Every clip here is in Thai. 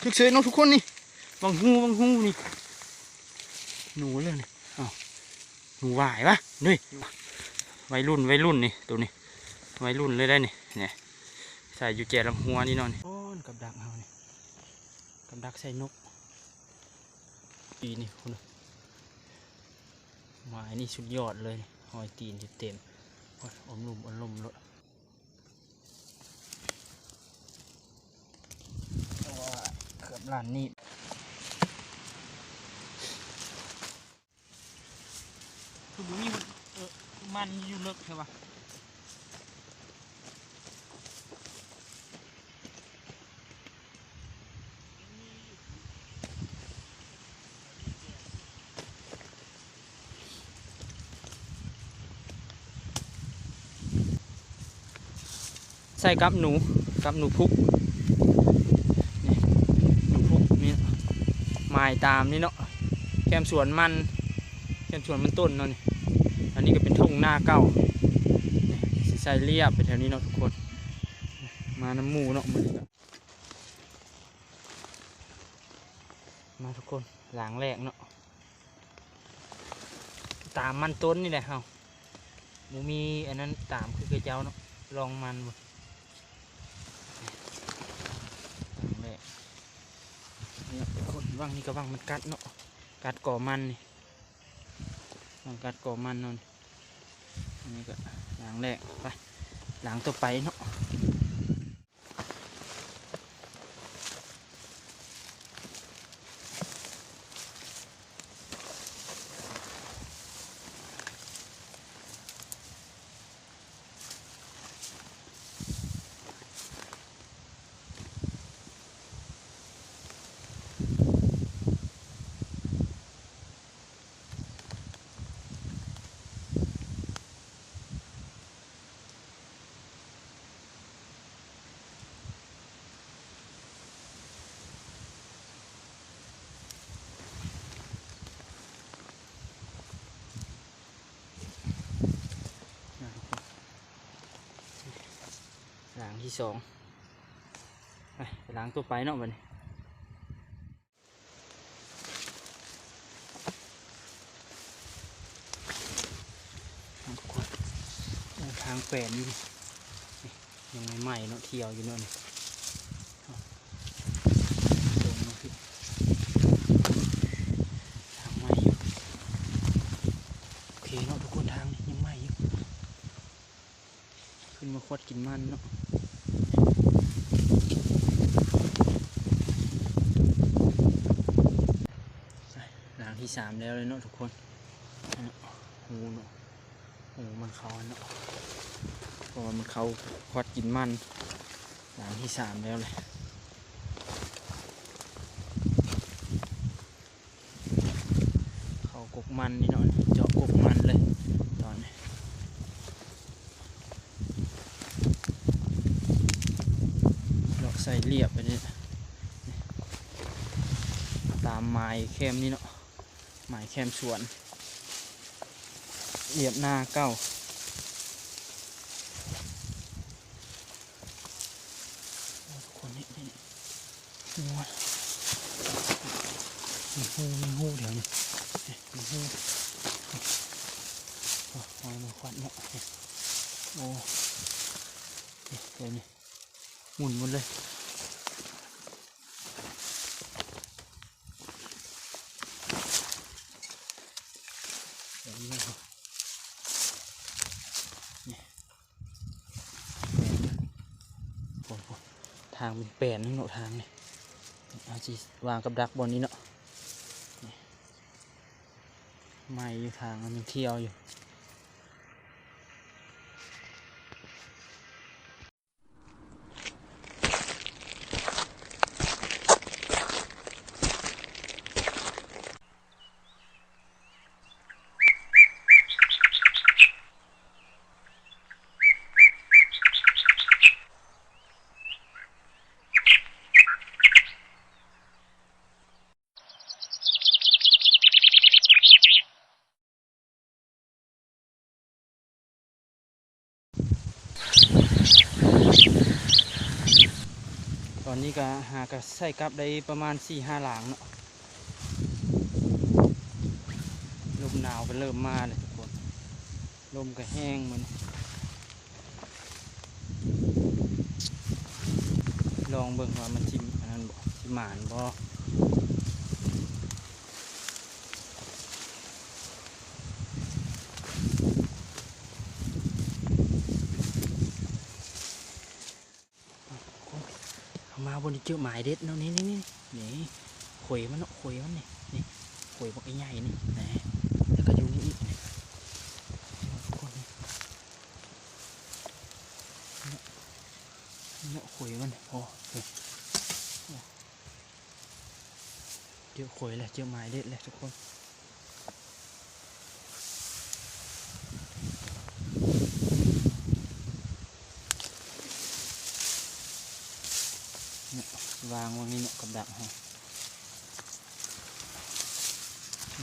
ทึกเฉยเนาะทุกคนนี่บังหูบังหูนี่หนูเลยนี่อ้าวหนูหวายวะนี่วัยรุ่นวัยรุ่นนี่ตัวนี้วัยรุ่นเลยได้นี่เนี่ยใส่อยู่แจลำหัวนี่นอนโอ้นกับดักเอานี่กับดักใส่นกปีนี่คุณหมายนี่สุดยอดเลยหอยตีนอยู่เต็มอ้อมลุมอมลมเลยโอ้ยเกือบล้านนี่คือมีมันเออมันอยู่เลิกใช่ปะใส่กับหนูกับหนูพุก ไม้ตามนี่เนาะแคมสวนมันแคมสวนมันต้นเนาะนี่อันนี้ก็เป็นทุ่งหน้าเก่าใส่เรียบไปแถวนี้เนาะทุกคน มาน้ำหมูเนาะมือนี้ก็มาทุกคนหลังแรกเนาะตามมันต้นนี่แหละเฮามูมีอันนั้นตามคือกระเจ้าเนาะลองมันบ่แม่นี่คน ว่างนี่ก็ว่างมันกัดเนาะกัดก่อมันนี่ว่างกัดก่อมันนนาะนี่อันนี้ก็หลังแรกไปหลังต่อไปเนาะหลัง ที่สองไปไปหลังต่อไปเนาะบันี้ทุกคนทางแปลนอยู่นี่นี่ยังไม่ไหม้เนาะเที่ยวอยู่เนาะนี่ทางไม่อยู่โอเคเนาะทุกคนทางนี่ยังไม้อยู่ขึ้นมาควดกินมันเนาะหลังที่ สามแล้วเลยเนาะทุกคนอันนั้นหูเนาะหูมันเขาเนาะเพราะว่ามันเขาควดกินมันหลังที่สามแล้วเลยเขากกมันนี่เนาะเจาะกกมันเลยตอนนี้ดอกใส่เรียบไปนี่ตามไม้แคมนี่เนาะ ไม้แคมสวนเรียบหน้าเก้าคนนี่นี่นี่งัวมีหูมีหูเดี๋ยวนี้มีหูโอ้ยมาควันเนาะโอ้เดี๋ยวนี้หมุนหมดเลยแบบนี้นะครับนี่โอ้โหทางเป็นแปลนนั่นเนาะทางนี่อาจีวางกับดักบนนี้เนาะไม่อยู่ทางมันยังเที่ยวอยู่ อนนี้ก็หากระใส่กลับได้ประมาณ4ี่ห้าหลังเนาะลมหนาวก็เริ่มมาเลยทุกคนลมก็แห้งเหมือนลองเบิ่งว่ามันชิมอันนั้นบ่ชิมหมานบ่เอามา บนนี้เจอหมายเด็ดเนาะนี่นี่นี่นี่ข่อยมันเนาะข่อยมันนี่นี่ข่อยบักไอ้ใหญ่นี่นะแล้วก็อยู่นี่อีกนี่ทุกคนนี่เนาะเนาะข่อยมันโอ้โหโอ้เจอข่อยแหล้วเจอหมายเด็ดแหล้วทุกคนยวางวางนี่เนาะกับดักฮะ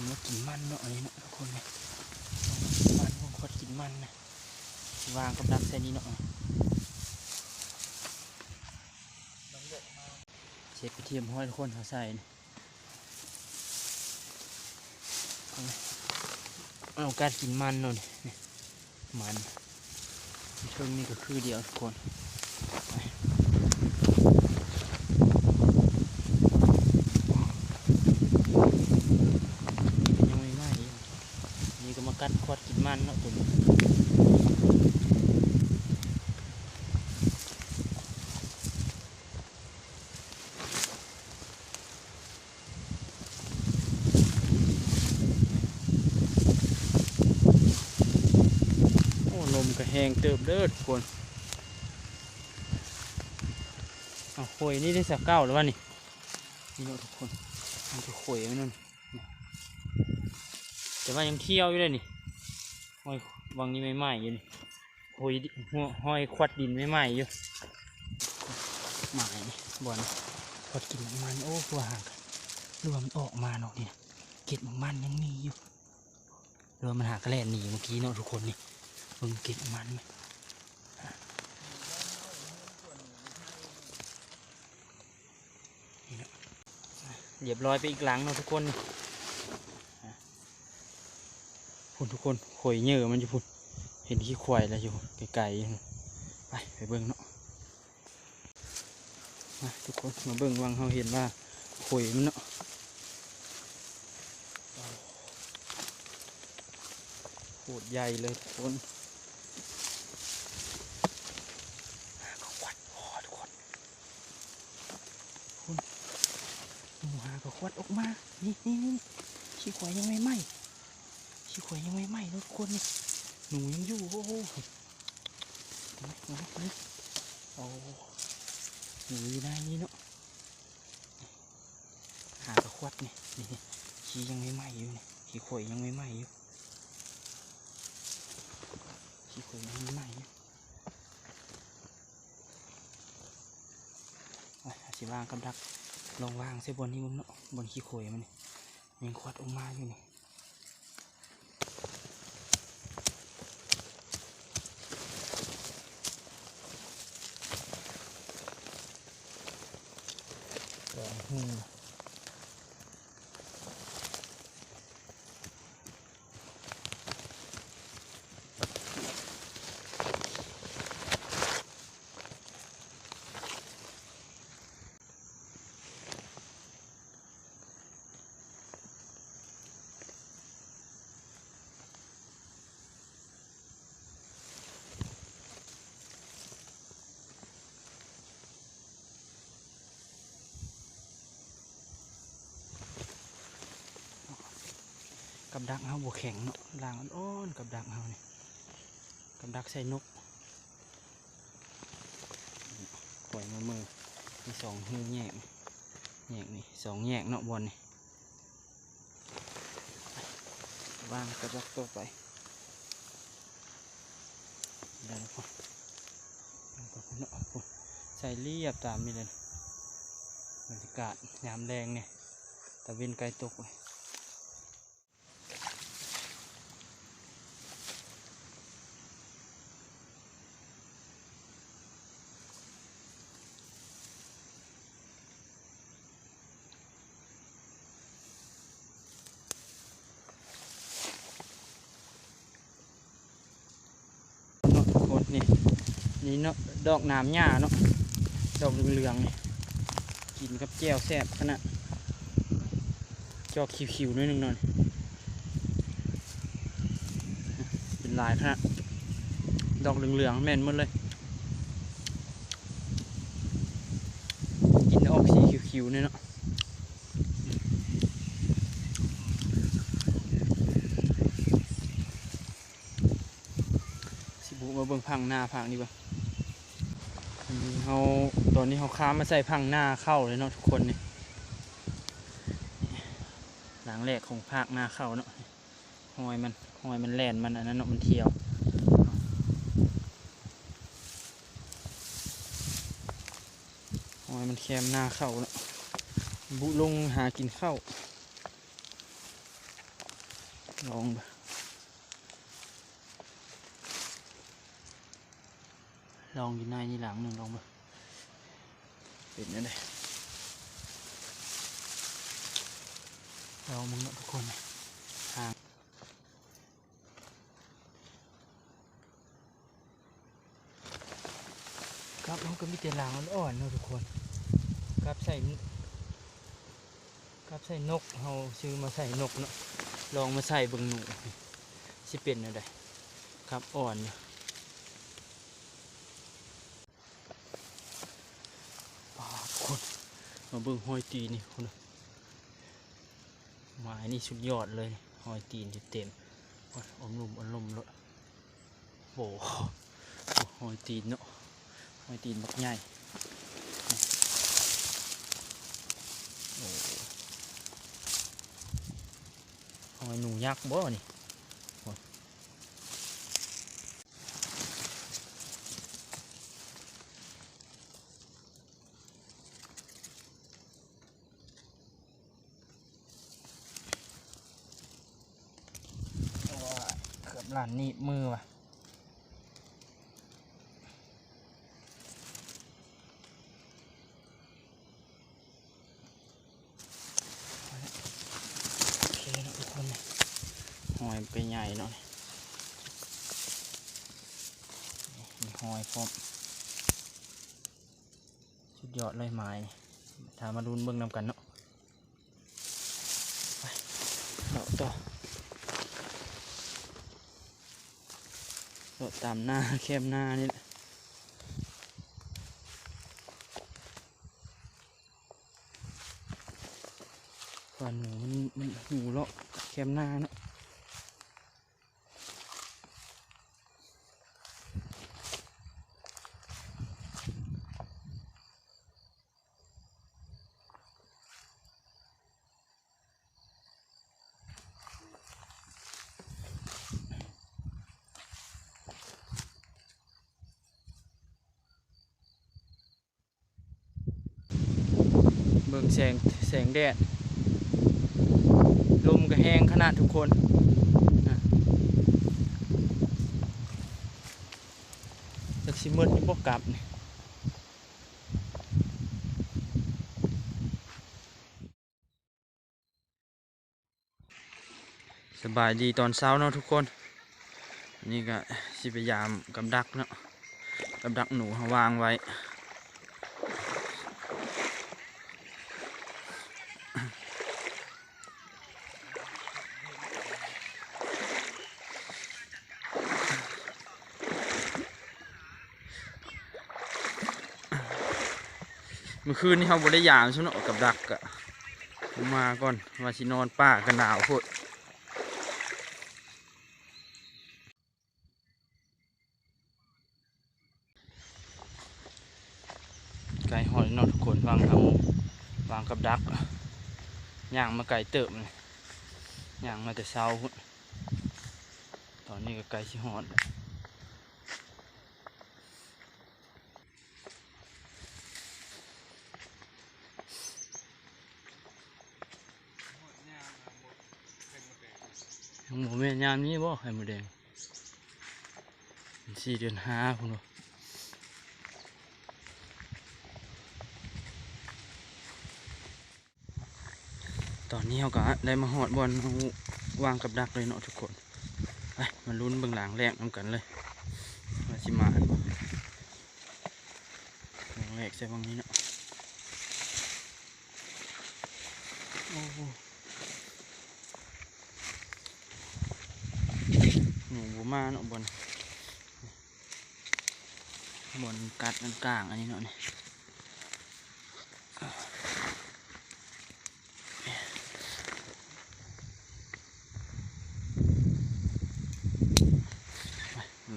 มันกินมันเนาะอันนี้เนาะทุกคนเนี่ยมันพวกคนกินมันนะ วางกับดักใส่นี้เนาะเช็ดไปเทียมห้อยคนเขาใส่เอาการกินมันเนาะนี่นี่มันเชิงนี่ก็คือเดียวทุกคน ยังไม่ไหม้อยู่นี่ก็มากัดควดกินมันเนาะตัวนี้โอ้ลม ก็แห้งเติบเด้อทุกคนเอาโขยนี่ได้สักเก้าหรือวะนี่นี่เนาะทุกคนมันจะโขยไหมนั่นแต่ว่ายังเที่ยวอยู่เลยนี่ห้อยวังนี้ไม่ไหม้อยู่นี่ห้อยห้อยควัดดินไม่ไหม้อยู่หมายนี่บ่อนควัดกินมันโอ้ตัวห่างกันรวมนออกมาเนาะนี่นะเก็ดมันยังมีอยู่รวมมันหากระแลนหนีเมื่อกี้เนาะทุกคนนี่ เบิ่งเกล็ดมันไหมเรียบร้อยไปอีกหลังเนาะทุกคนพุ่นทุกคนข่อยเหยื่อมันอยู่พุ่นเห็นขี้ควายแล้วอยู่ไกลๆไปไปเบิ่งเนาะมาทุกคนมาเบิ่งวังเขาเห็นว่าข่อยมันเนาะโคตรใหญ่เลยทุกคนเขาควัดพอทุกคนคุณหนูหาก็ ควัดออกมา นี่นี่นี่ขี้ควายยังไม่ไหมขี้ขวยยังไม่ไหม้ทุกคนนี่หนูยังอยู่ โอ้โหเห็นไหมเห็นไมเห็นไมโอ้หนูอยู่ในนี้เนาะหากระควัดนี่นี่ขี้ยังไม่ไหม้อยู่นี่ขี้ขวยยังไม่ไหม้อยู่ขี้ขวยยังไม่ไหม้อยู่อะอาสิวางกับดัก ลองวางใส่บนนี้มันเนาะบนขี้โขยมันนี่ยังควัดออกมาอยู่นี่嗯 กับดักเฮาบวแข็งเนาะล่างอ่อนกับดักเฮานี่กับดักใส่นกปล่อยมามือมีสองหูแยกแยกนี่สองแยกเนาะบอลนี่วางกับดักตัวไปได้แล้วพอวางกับเนาะพอใส่เรียบตามนี่เลยบรรยากาศยามแรงเนี่ยตะเวนไกลตกเลย นี่เนาะดอกน้ำหญ้าเนาะดอกเหลืองๆกินกับแจ่วแซ่บขนาดจอกคิวๆนิดนึงหน่อยเป็นลายขนาดดอกเหลืองๆแม่นหมดเลย กินออกสีคิวๆเนี่ยเนาะสิบุมาเบิ่งพังหน้าพังนี่บ่อันนี้ เขาตอนนี้เขาค้ามาใส่พังหน้าเข้าเลยเนาะทุกคนนี่หลังแรกของภาคหน้าเข้าเนาะหอยมันหอยมันแล่นมันอันนั้นเนาะมันเที่ยวหอยมันแคมหน้าเข้าเนาะบุลงหากินข้าวลองเบิ่ ลองอยู่ในนี่หลังหนึ่งลองมาเป็นยังไงลองมึงเนาะทุกคนทางครับมันก็มีแต่หลังอ่อนๆเนาะทุกคนครับใส่ครับใส่นกเราซื้อมาใส่นกเนาะลองมาใส่เบิ่งหนูสิเป็นยังไงครับอ่อนเนาะ ปาดคน มาเบิ่งหอยตีนนี่คนน่ะหมายนี่สุดยอดเลยหอยตีนเต็มอมลุมอมลมเลยโอ้โหหอยตีนเนาะหอยตีนบักใหญ่โอ้โหหอยหนูยักษ์บ่นี่โอ้ยโอ้ยเกือบ หลานหนีบมือว่ะโอเคเนาะทุกคนเนี่ยหอยไปใหญ่เนาะนี่มีหอยพร้อมสุดยอดเลยไม้นี่ถามมาดูนเบิ่งนำกันเนาะไปเราต่อ เราตามหน้าเข้มหน้านี่แหละก่อนหนูมันมันหูเลาะเข้มหน้าเนาะ เบิ่งแสง แดด ลมก็แห้งขนาดทุกคนนะจักสิมืดนี่บ่กลับนี่สบายดีตอนเช้าเนาะทุกคน นี่ก็สิพยายามกับดักเนาะกับดักหนูวางไว้ เมื่อคืนนี้เขาบได้ยามใช่ไหมเนกับดักอะมาก่อนว่าสินอนป้ากันหนาวโพดไก่หอยนอนทุกคนวางเอาวางกับดักย่างมาไก่เติบเลยย่างมาแต่เช้า ตอนนี้ก็ไก่ชิหอดแล้ว ห มูแม่ยามนี้บ่ไข่หมูแดงสี่เดือนห้าพุ่นบ่ตอนนี้เราก็ได้มาหอดบอลวางกับดักเลยเนาะทุกคนไปมาลุ้นเบื้องหลังแรกน้ำกันเลยมาชิมาบ่ใส่บางนี้เนาะโอ้โหหนูบัว มาเนาะบนบนกัดอันกลาง อันนี้เนาะนี่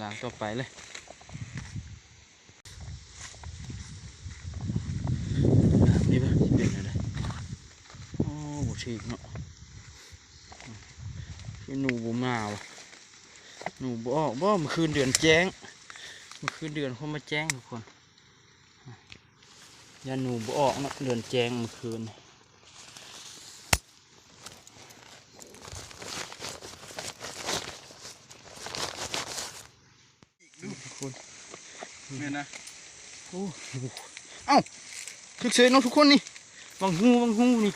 ล้างต่อไปเลยนี่ปะเป็นอะไรโอ้บฉีกเนาะคือหนูบ่มาวะหนู บ่ออกบ่เมื่อคืนเดือนแจ้งเมื่อคืนเดือนเขามาแจ้งทุกคนยาหนูบ่ออกเนาะเดือนแจ้งเมื่อคืนทุกคนเนี่ยนะโอ้โหเอ้าถึกเสยเนาะทุกคนนี่วังหูวังหูนี่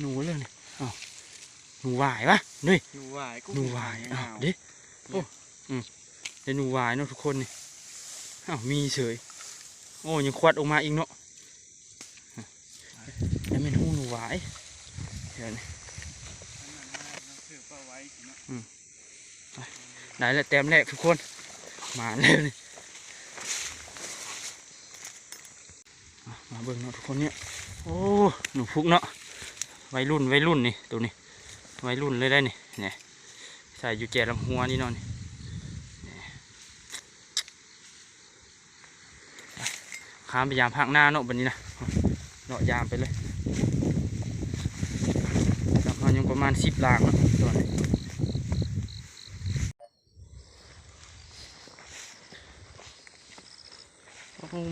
หนูเลยนี่เอ้า หนูหวายปะนี่หนูหวายกูหนูหวายอ้าวเด็โอ้อืมเดี๋ยวหนูหวายเนาะทุกคนนี่อ้าวมีเฉยโอ้ยังควัดออกมาอีกเนาะแล้วเป็นหูหนูหวายเดี๋ยวนี้ถือปลาไว้เนาะได้แล้วแต้มแรกทุกคน มาแล้วนี่อะมาเบิ่งเนาะทุกคนเนี่ยโอ้หนูพุกเนาะวัยรุ่นวัยรุ่นนี่ตัวนี้ วัยรุ่นเลยได้นี่เนี่ยใส่อยู่แก่ลำหัวนี่นาะนี่นี่ไปข้ามไปยามภาคหน้าเนาะบันนี้นะเนาะยามไปเลยลำพังยังประมาณสิบลางนะตัวนี้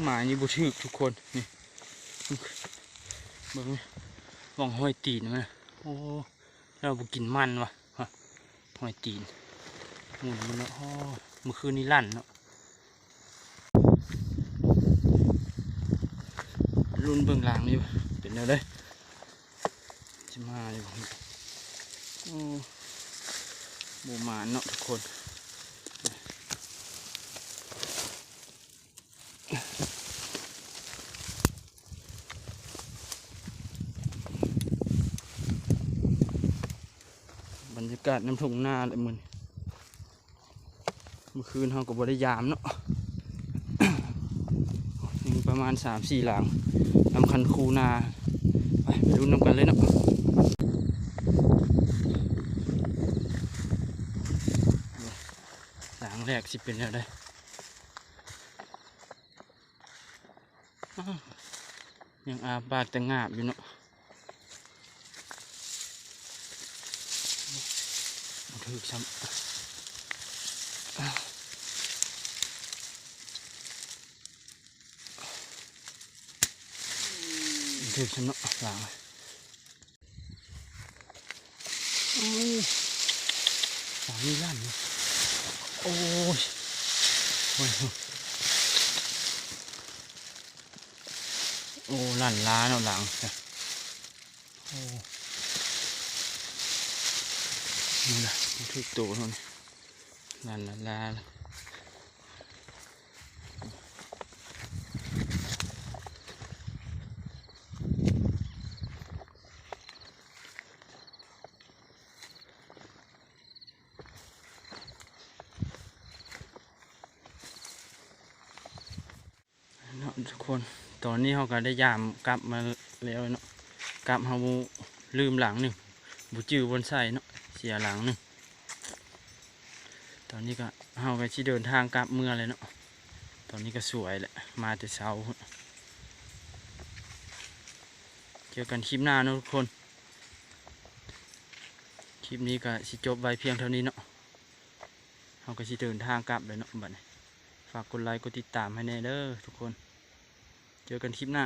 หมานี่บุชึกทุกคนนี่เบิ่งนี่ว่องห้อยตีนมันโอ้ เราบุกินมันวะหอยจีนหมุนมันเนาะเมื่อคืนนี้ลั่นเนาะรุ่นเบื้องหลังนี่วะเป็นแล้วได้จะมาอยู่บ่โอ้บูมานเนาะทุกคน บรรยากาศน้ำทุ่งนาเลยมันเมื่อคืนเขาก็บริยามเนาะมีประมาณสามสี่หลังนำคันคูนา ไปไปดูนำกันเลยเนาะหลังแรกสิเป็นอะไรยังอาบากแต่งาบอยู่เนาะ บ่ถึกซ้ำอ้าวบ่ถึกซ้ำเนาะหลังหลังนี่ลั่นโอ้ยโอ้ยโอ้ลั่นล้าเนาะหลังโอ้นี่นะ มันถูกตัวเท่นี้ลาลาลาลาทุกคน ตอนนี้เขาก็ได้ยามกลับมาแล้วเนาะ กลับเขาลืมหลังหนึ่งบุจือบนใส่เนาะ เสียหลังหนึ่ง อนนี้ก็เฮาก็ที่เดินทางกลับเมืองเลยเนาะ ตอนนี้ก็สวยแหละ มาแต่เช้า เจอกันคลิปหน้าเนาะทุกคน คลิปนี้ก็สิจบไว้เพียงเท่านี้เนาะเฮาก็สิเดินทางกลับเลยเนาะบัดนี้ฝากกดไลค์กดติดตามให้แน่เด้อทุกคน เจอกันคลิปหน้า